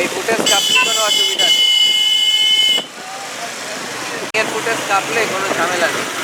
এই ফুটেজ কাটলে কোনো অসুবিধা নেই। এর ফুটেজ কাটলে কোনো ঝামেলা নেই।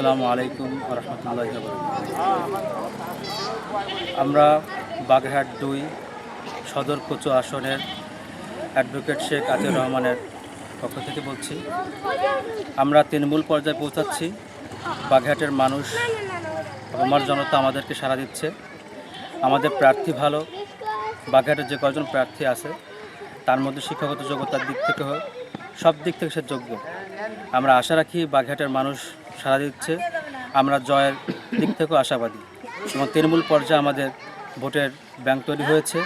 আসসালামু আলাইকুম রহমতুল্লাহ আমরা বাগেরহাট দুই সদর কচু আসনের অ্যাডভোকেট শেখ আতিউর রহমানের পক্ষ থেকে বলছি, আমরা তৃণমূল পর্যায়ে পৌঁছাচ্ছি। বাগেরহাটের মানুষ আমার জনতা আমাদেরকে সাড়া দিচ্ছে। আমাদের প্রার্থী ভালো, বাগেরহাটের যে কয়জন প্রার্থী আছে, তার মধ্যে শিক্ষাগত যোগ্যতার দিক থেকে হোক, সব দিক থেকে সে যোগ্য। আমরা আশা রাখি বাগেরহাটের মানুষ সাড়া দিচ্ছে। আমরা জয়ের দিক থেকেও আশাবাদী এবং তৃণমূল পর্যায়ে আমাদের ভোটের ব্যাংক তৈরি হয়েছে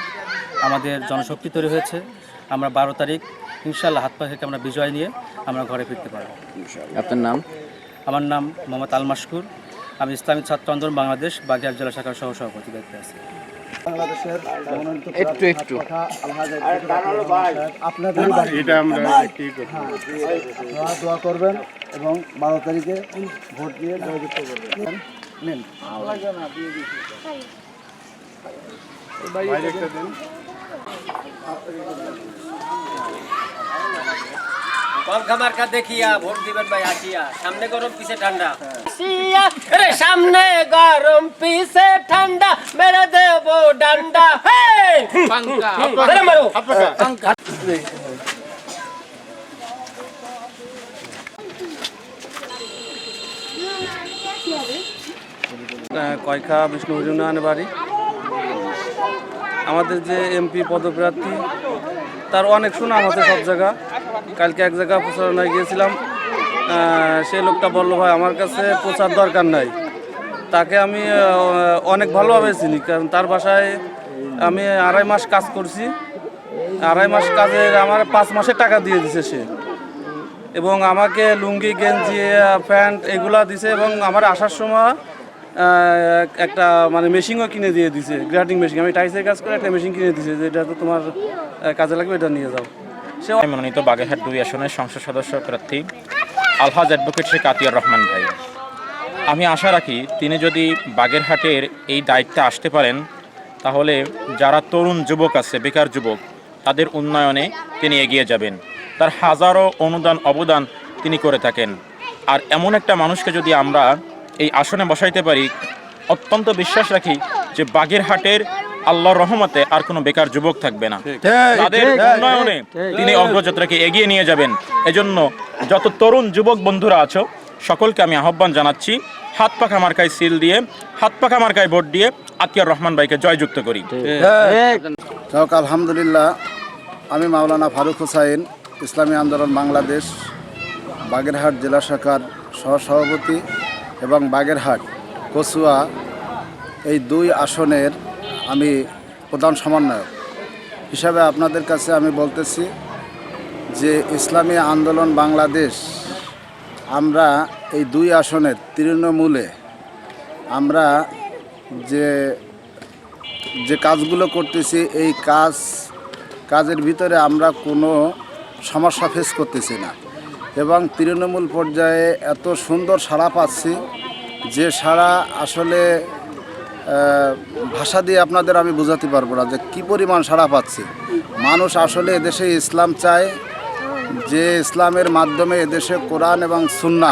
আমাদের জনশক্তি তৈরি হয়েছে। আমরা বারো তারিখ ইনশাল্লাহ হাত পা থেকে আমরা বিজয় নিয়ে আমরা ঘরে ফিরতে পারব। আপনার নাম? আমার নাম মোহাম্মদ আল মাসকুর আমি ইসলামী ছাত্র আন্দোলন বাংলাদেশ বাগিয়ার জেলা শাখার সহ সভাপতি দায়িত্বে আছি। একটু একটু। আপনাদের এটা আমরা কি করব? দোয়া দোয়া করবেন। এবং বারো তারিখে ভোট দিয়ে জয়যুক্ত করবেন নেন। পঙ্খা মার্কা দেখিয়া ভোট দিবেন ভাই আসিয়া। সামনে গরম পিছে ঠান্ডা। রে সামনে গরম পিছে ঠান্ডা। মেরে দেব ডান্ডা। হে মারো। কয়খা বিষ্ণু ইউনিয়ন বাড়ি। আমাদের যে এমপি পদপ্রার্থী, তার অনেক সুনাম আছে সব জায়গা। কালকে এক জায়গা প্রচারণায় গিয়েছিলাম সেই লোকটা বলল, ভাই, আমার কাছে প্রচার দরকার নাই। তাকে আমি অনেক ভালোভাবে চিনি, কারণ তার বাসায় আমি আড়াই মাস কাজ করছি। আড়াই মাস কাজের আমার পাঁচ মাসের টাকা দিয়ে দিছে সে। এবং আমাকে লুঙ্গি, গেঞ্জি, প্যান্ট এগুলা দিছে এবং আমার আসার সময় একটা মানে মেশিনও কিনে দিয়ে দিছে, গ্রাটিং মেশিন। আমি টাইসের কাজ করে একটা মেশিন কিনে দিছে, যে এটা তো তোমার কাজে লাগবে, এটা নিয়ে যাও। সে মনোনীত বাগেরহাট দুই আসনের সংসদ সদস্য প্রার্থী আলহাজ অ্যাডভোকেট শেখ আতিয়ার রহমান ভাই। আমি আশা রাখি তিনি যদি বাগেরহাটের এই দায়িত্বে আসতে পারেন, তাহলে যারা তরুণ যুবক আছে, বেকার যুবক, তাদের উন্নয়নে তিনি এগিয়ে যাবেন। তার হাজারো অনুদান, অবদান তিনি করে থাকেন। আর এমন একটা মানুষকে যদি আমরা এই আসনে বসাইতে পারি অত্যন্ত বিশ্বাস রাখি যে বাগেরহাটের আল্লাহর রহমতে আর কোনো বেকার যুবক থাকবে না। তাদের উন্নয়নে তিনি অগ্রযাত্রাকে এগিয়ে নিয়ে যাবেন। এজন্য যত তরুণ যুবক বন্ধুরা আছো সকলকে আমি আহ্বান জানাচ্ছি হাত পাখা মার্কায় সিল দিয়ে হাত পাখা মার্কায় ভোট দিয়ে আতিয়ার রহমান ভাইকে জয়যুক্ত করি। যাক আলহামদুলিল্লাহ আমি মাওলানা ফারুক হুসাইন ইসলামী আন্দোলন বাংলাদেশ বাগেরহাট জেলা শাখার সহসভাপতি এবং বাগেরহাট, কচুয়া, এই দুই আসনের আমি প্রধান সমন্বয়ক। হিসাবে আপনাদের কাছে আমি বলতেছি যে ইসলামী আন্দোলন বাংলাদেশ, আমরা এই দুই আসনের তৃণমূলে আমরা যে যে কাজগুলো করতেছি, এই কাজ, কাজের ভিতরে আমরা কোনো সমস্যা ফেস করতেছি না। এবং তৃণমূল পর্যায়ে এত সুন্দর সাড়া পাচ্ছি যে সাড়া আসলে ভাষা দিয়ে আপনাদের আমি বোঝাতে পারব না যে কী পরিমাণ সাড়া পাচ্ছি। মানুষ আসলে এদেশে ইসলাম চায়, যে ইসলামের মাধ্যমে এদেশে কোরআন এবং সুন্না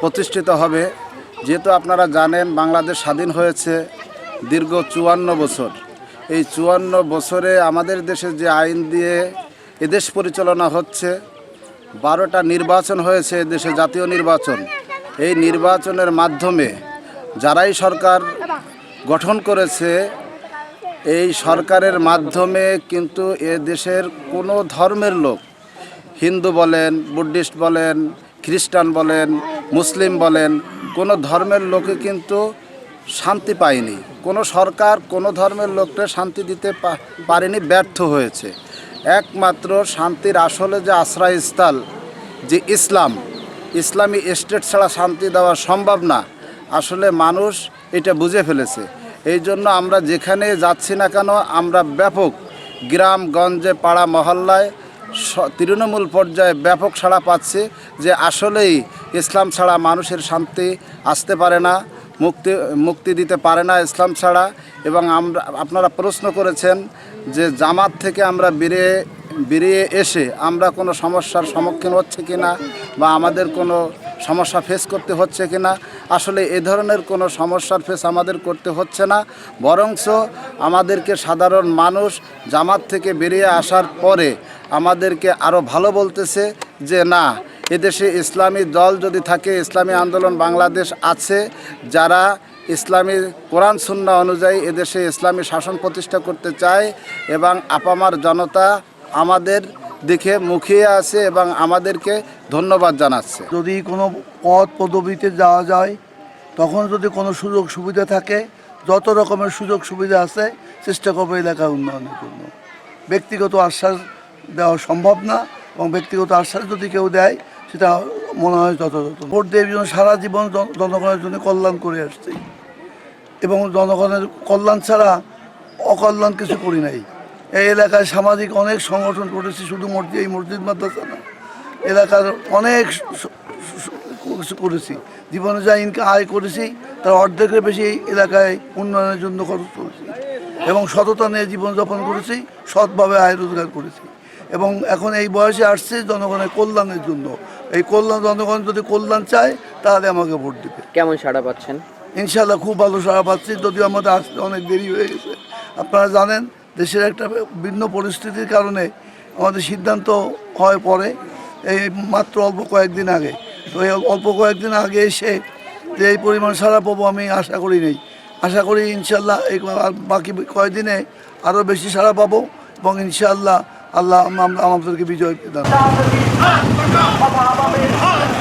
প্রতিষ্ঠিত হবে। যেহেতু আপনারা জানেন, বাংলাদেশ স্বাধীন হয়েছে দীর্ঘ চুয়ান্ন বছর। এই চুয়ান্ন বছরে আমাদের দেশে যে আইন দিয়ে এদেশ পরিচালনা হচ্ছে বারোটা নির্বাচন হয়েছে দেশে জাতীয় নির্বাচন। এই নির্বাচনের মাধ্যমে যারাই সরকার গঠন করেছে, এই সরকারের মাধ্যমে কিন্তু এ দেশের কোনো ধর্মের লোক, হিন্দু বলেন, বুদ্ধিস্ট বলেন, খ্রিস্টান বলেন, মুসলিম বলেন, কোনো ধর্মের লোকে কিন্তু শান্তি পায়নি। কোনো সরকার কোনো ধর্মের লোককে শান্তি দিতে পারেনি, ব্যর্থ হয়েছে। একমাত্র শান্তির আসলে যে আশ্রয়স্থল, যে ইসলাম, ইসলামী স্টেট ছাড়া শান্তি দেওয়া সম্ভব না। আসলে মানুষ এটা বুঝে ফেলেছে। এই জন্য আমরা যেখানে যাচ্ছি না কেন, আমরা ব্যাপক গ্রাম, গঞ্জে, পাড়া, মহল্লায় তৃণমূল পর্যায়ে ব্যাপক সাড়া পাচ্ছে যে আসলেই ইসলাম ছাড়া মানুষের শান্তি আসতে পারে না, মুক্তি মুক্তি দিতে পারে না ইসলাম ছাড়া। এবং আমরা, আপনারা প্রশ্ন করেছেন যে জামাত থেকে আমরা বেরিয়ে বেরিয়ে এসে আমরা কোনো সমস্যার সম্মুখীন হচ্ছে কি না বা আমাদের কোনো সমস্যা ফেস করতে হচ্ছে কি না আসলে এ ধরনের কোনো সমস্যার ফেস আমাদের করতে হচ্ছে না। বরঞ্চ আমাদেরকে সাধারণ মানুষ জামাত থেকে বেরিয়ে আসার পরে আমাদেরকে আরও ভালো বলতেছে যে, না, এদেশে ইসলামী দল যদি থাকে, ইসলামী আন্দোলন বাংলাদেশ আছে, যারা ইসলামী কোরআন সুন্না অনুযায়ী এদেশে ইসলামী শাসন প্রতিষ্ঠা করতে চায় এবং আপামার জনতা আমাদের দেখে মুখিয়ে আছে এবং আমাদেরকে ধন্যবাদ জানাচ্ছে। যদি কোনো পদ পদবিতে যাওয়া যায়, তখন যদি কোনো সুযোগ সুবিধা থাকে, যত রকমের সুযোগ সুবিধা আছে, চেষ্টা করব এলাকার উন্নয়নের জন্য। ব্যক্তিগত আশ্বাস দেওয়া সম্ভব না এবং ব্যক্তিগত আশ্বাস যদি কেউ দেয়, সেটা মনে হয় যথাযথ। ভোট দেওয়ার জন্য সারা জীবন জন- জনগণের জন্য কল্যাণ করে আসছি। এবং জনগণের কল্যাণ ছাড়া অকল্যাণ কিছু করি নাই। এই এলাকায় সামাজিক অনেক সংগঠন করেছি শুধু মসজিদ, এই মসজিদ মাদ্রাসা না। এলাকার অনেক কিছু করেছি। জীবনে যা ইনকাম আয় করেছি, তার অর্ধেকের বেশি এলাকায় উন্নয়নের জন্য খরচ করেছি। এবং সততা নিয়ে জীবনযাপন করেছি, সৎভাবে আয় রোজগার করেছি। এবং এখন এই বয়সে আসছে জনগণের কল্যাণের জন্য। এই কল্যাণ জনগণ যদি কল্যাণ চায় তাহলে আমাকে ভোট দেবে। কেমন সাড়া পাচ্ছেন? ইনশাল্লাহ খুব ভালো সারা পাচ্ছি। যদিও আমাদের আসতে অনেক দেরি হয়ে গেছে। আপনারা জানেন দেশের একটা ভিন্ন পরিস্থিতির কারণে আমাদের সিদ্ধান্ত হয় পরে এই মাত্র অল্প কয়েকদিন আগে। তো এই অল্প কয়েকদিন আগে এসে যে এই পরিমাণ সারা পাবো আমি আশা করি নেই। আশা করি ইনশাল্লাহ এই বাকি কয়েকদিনে আরও বেশি সারা পাবো এবং ইনশাল্লাহ আল্লাহ আম- আমাদেরকে বিজয় দান Ha!